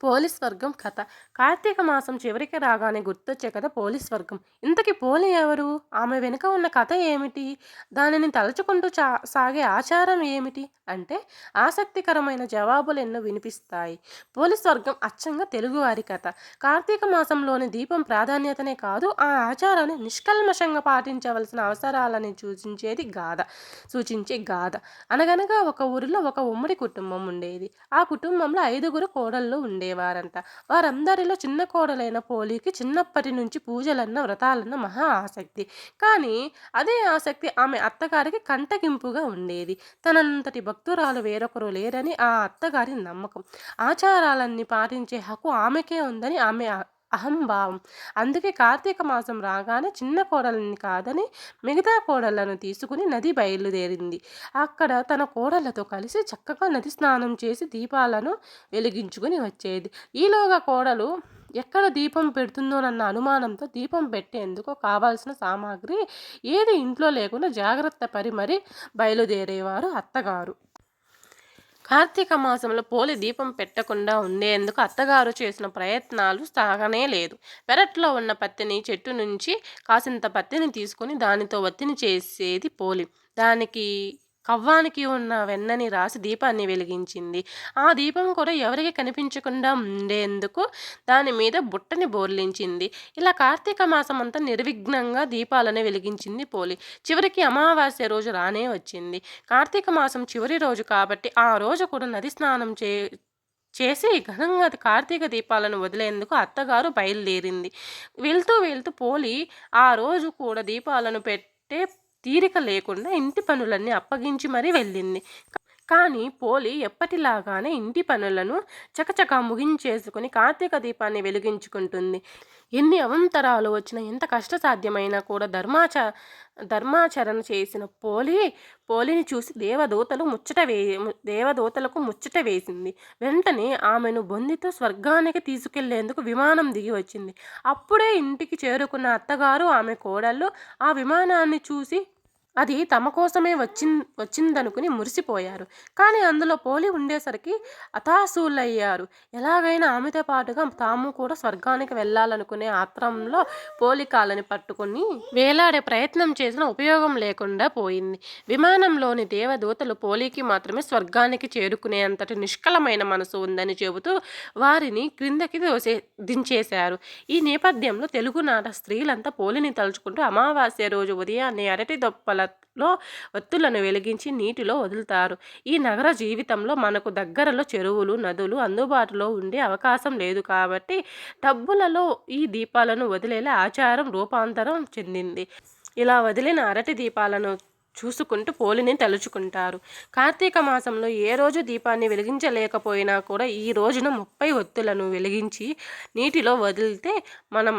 Police వర్గం కథ. కార్తీక మాసం చివరికి రాగానే గుర్తొచ్చే కథ పోలీస్ వర్గం. ఇంతకీ పోలి ఎవరు? ఆమె వెనుక ఉన్న కథ ఏమిటి? దానిని తలుచుకుంటూ చా సాగే ఆచారం ఏమిటి? అంటే ఆసక్తికరమైన జవాబులు ఎన్నో వినిపిస్తాయి. పోలీస్ వర్గం అచ్చంగా తెలుగువారి కథ. కార్తీక మాసంలోని దీపం ప్రాధాన్యతనే కాదు ఆ ఆచారాన్ని నిష్కల్మషంగా పాటించవలసిన అవసరాలని సూచించేది గాథ. సూచించే గాథ. అనగనగా ఒక ఊరిలో ఒక ఉమ్మడి కుటుంబం ఉండేది. ఆ కుటుంబంలో ఐదుగురు కోడళ్ళు ఉండేది ఉండేవారంట వారందరిలో చిన్న కోడలైన పోలికి చిన్నప్పటి నుంచి పూజలన్న వ్రతాలన్న మహా ఆసక్తి. కానీ అదే ఆసక్తి ఆమె అత్తగారికి కంటగింపుగా ఉండేది. తనంతటి భక్తురాలు వేరొకరు లేరని ఆ అత్తగారి నమ్మకం. ఆచారాలన్నీ పాటించే హక్కు ఆమెకే ఉందని ఆమె అహంభావం అందుకే కార్తీక మాసం రాగానే చిన్న కోడలని కాదని మిగతా కోడళ్ళను తీసుకుని నది బయలుదేరింది. అక్కడ తన కోడళ్ళతో కలిసి చక్కగా నది స్నానం చేసి దీపాలను వెలిగించుకుని వచ్చేది. ఈలోగా కోడలు ఎక్కడ దీపం పెడుతుందోనన్న అనుమానంతో దీపం పెట్టేందుకు కావాల్సిన సామాగ్రి ఏది ఇంట్లో లేకుండా జాగ్రత్త పరి మరి బయలుదేరేవారు అత్తగారు. కార్తీక మాసంలో పోలి దీపం పెట్టకుండా ఉండేందుకు అత్తగారు చేసిన ప్రయత్నాలు సాగనే లేదు. పెరట్లో ఉన్న పత్తిని చెట్టు నుంచి కాసింత పత్తిని తీసుకొని దానితో వత్తిని చేసేది పోలి. దానికి కవ్వానికి ఉన్న వెన్నని రాసి దీపాన్ని వెలిగించింది. ఆ దీపం కూడా ఎవరికి కనిపించకుండా ఉండేందుకు దాని మీద బుట్టని బోర్లించింది. ఇలా కార్తీక మాసం అంతా నిర్విఘ్నంగా దీపాలను వెలిగించింది పోలి చివరికి అమావాస్య రోజు రానే వచ్చింది. కార్తీక మాసం చివరి రోజు కాబట్టి ఆ రోజు కూడా నది స్నానం చే చేసి ఘనంగా కార్తీక దీపాలను వదిలేందుకు అత్తగారు బయలుదేరింది. వెళ్తూ వెళ్తూ పోలి ఆ రోజు కూడా దీపాలను పెట్టే తీరిక లేకుండా ఇంటి పనులన్నీ అప్పగించి మరీ వెళ్ళింది. కానీ పోలి ఎప్పటిలాగానే ఇంటి పనులను చకచకా ముగించేసుకుని కార్తీక దీపాన్ని వెలిగించుకుంటుంది. ఎన్ని అవంతరాలు వచ్చినా ఎంత కష్టసాధ్యమైనా కూడా ధర్మాచ ధర్మాచరణ చేసిన పోలి పోలిని చూసి దేవదూతలు ముచ్చట వే దేవదూతలకు ముచ్చట వేసింది. వెంటనే ఆమెను బొందితో స్వర్గానికి తీసుకెళ్ళేందుకు విమానం దిగి వచ్చింది. అప్పుడే ఇంటికి చేరుకున్న అత్తగారు ఆమె కోడళ్ళు ఆ విమానాన్ని చూసి అది తమ కోసమే వచ్చిం వచ్చిందనుకుని మురిసిపోయారు. కానీ అందులో పోలి ఉండేసరికి అతాశూలయ్యారు ఎలాగైనా ఆమెతో పాటుగా తాము కూడా స్వర్గానికి వెళ్ళాలనుకునే ఆత్రంలో పోలికాలని పట్టుకుని వేలాడే ప్రయత్నం చేసిన ఉపయోగం లేకుండా పోయింది. విమానంలోని దేవదూతలు పోలికి మాత్రమే స్వర్గానికి చేరుకునేంతటి నిష్కలమైన మనసు ఉందని చెబుతూ వారిని క్రిందకి దోసే దించేశారు. ఈ నేపథ్యంలో తెలుగునాట స్త్రీలంతా పోలిని తలుచుకుంటూ అమావాస్య రోజు ఉదయాన్నే అరటి దొప్పల లో ఒత్తులను వెలిగించి నీటిలో వదులుతారు. ఈ నగర జీవితంలో మనకు దగ్గరలో చెరువులు నదులు అందుబాటులో ఉండే అవకాశం లేదు కాబట్టి టబ్బులలో ఈ దీపాలను వదిలేలా ఆచారం రూపాంతరం చెందింది. ఇలా వదిలిన అరటి దీపాలను చూసుకుంటూ పోలిని తలుచుకుంటారు. కార్తీక మాసంలో ఏ రోజు దీపాన్ని వెలిగించలేకపోయినా కూడా ఈ రోజున ముప్పై ఒత్తులను వెలిగించి నీటిలో వదిలితే మనం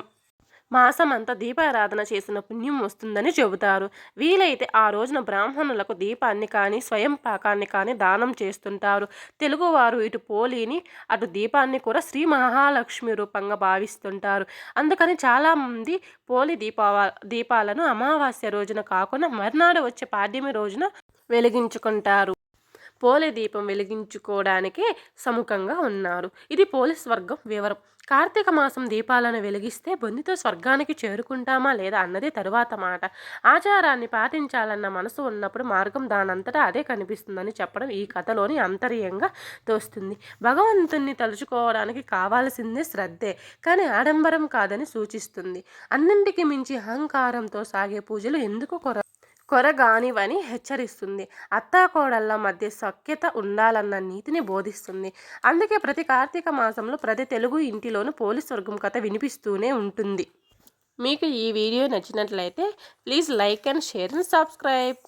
మాసమంతా దీపారాధన చేసిన పుణ్యం వస్తుందని చెబుతారు. వీలైతే ఆ రోజున బ్రాహ్మణులకు దీపాన్ని కానీ స్వయం పాకాన్ని కానీ దానం చేస్తుంటారు. తెలుగువారు ఇటు పోలిని అటు దీపాన్ని కూడా శ్రీ మహాలక్ష్మి రూపంగా భావిస్తుంటారు. అందుకని చాలామంది పోలి దీపావ దీపాలను అమావాస్య రోజున కాకుండా మర్నాడు వచ్చే పాడ్యమి రోజున వెలిగించుకుంటారు. పోలి దీపం వెలిగించుకోవడానికి సముఖంగా ఉన్నారు. ఇది పోలీస్ వర్గం వివరం. కార్తీక మాసం దీపాలను వెలిగిస్తే బొందితో స్వర్గానికి చేరుకుంటామా లేదా అన్నది తరువాత మాట. ఆచారాన్ని పాటించాలన్న మనసు ఉన్నప్పుడు మార్గం దానంతటా అదే కనిపిస్తుందని చెప్పడం ఈ కథలోని అంతర్యంగా తోస్తుంది. భగవంతుణ్ణి తలుచుకోవడానికి కావాల్సిందే శ్రద్ధే కానీ ఆడంబరం కాదని సూచిస్తుంది. అన్నింటికి మించి అహంకారంతో సాగే పూజలు ఎందుకు కొర కొరగానివని హెచ్చరిస్తుంది. అత్తాకోడళ్ళ మధ్య సఖ్యత ఉండాలన్న నీతిని బోధిస్తుంది. అందుకే ప్రతి కార్తీక మాసంలో ప్రతి తెలుగు ఇంటిలోనూ పోలీస్ వర్గం కథ వినిపిస్తూనే ఉంటుంది. మీకు ఈ వీడియో నచ్చినట్లయితే please like and share and subscribe.